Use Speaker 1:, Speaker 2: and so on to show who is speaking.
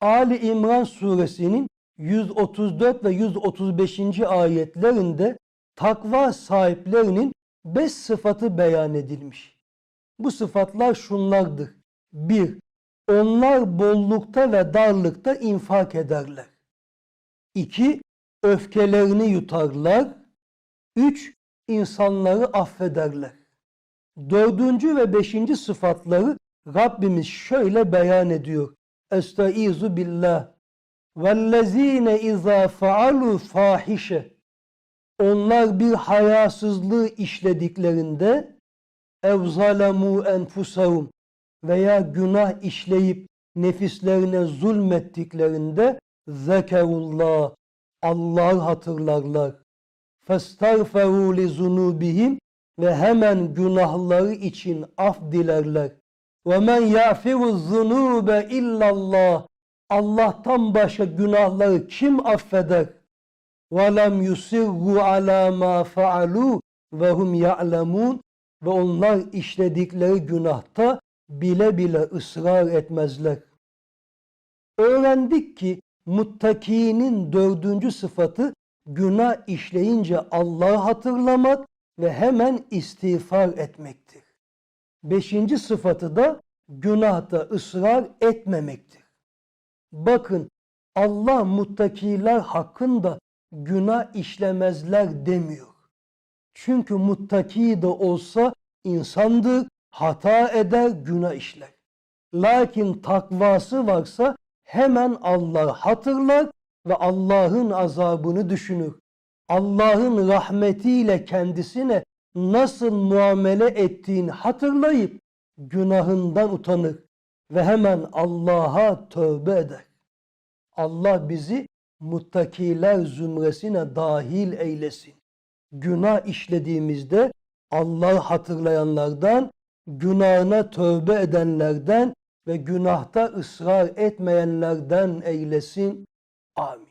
Speaker 1: Ali İmran suresinin 134 ve 135. ayetlerinde takva sahiplerinin beş sıfatı beyan edilmiş. Bu sıfatlar şunlardır. 1. Onlar bollukta ve darlıkta infak ederler. 2. Öfkelerini yutarlar. 3. İnsanları affederler. Dördüncü ve beşinci sıfatları Rabbimiz şöyle beyan ediyor. Estaizu billah. Vellezine izâ faalu fahişe. Onlar bir hayasızlığı işlediklerinde ev zalemu enfusahum veya günah işleyip nefislerine zulmettiklerinde zekerullah Allah'ı hatırlarlar. Festagferu li zunubihim ve hemen günahları için af dilerler. Ve men ya'firu zunube illallah Allah'tan başka günahları kim affeder? Yusirru ala ma faalu ve hum ya'lemun ve onlar işledikleri günahta bile bile ısrar etmezler. Öğrendik ki muttakinin dördüncü sıfatı günah işleyince Allah'ı hatırlamak ve hemen istiğfar etmektir. Beşinci sıfatı da günahta ısrar etmemektir. Bakın Allah muttakiler hakkında günah işlemezler demiyor. Çünkü muttaki de olsa insandır, hata eder, günah işler. Lakin takvası varsa hemen Allah'ı hatırlar ve Allah'ın azabını düşünür. Allah'ın rahmetiyle kendisine nasıl muamele ettiğini hatırlayıp günahından utanır ve hemen Allah'a tövbe eder. Allah bizi muttakiler zümresine dahil eylesin. Günah işlediğimizde Allah'ı hatırlayanlardan, günahına tövbe edenlerden ve günahta ısrar etmeyenlerden eylesin. Amin.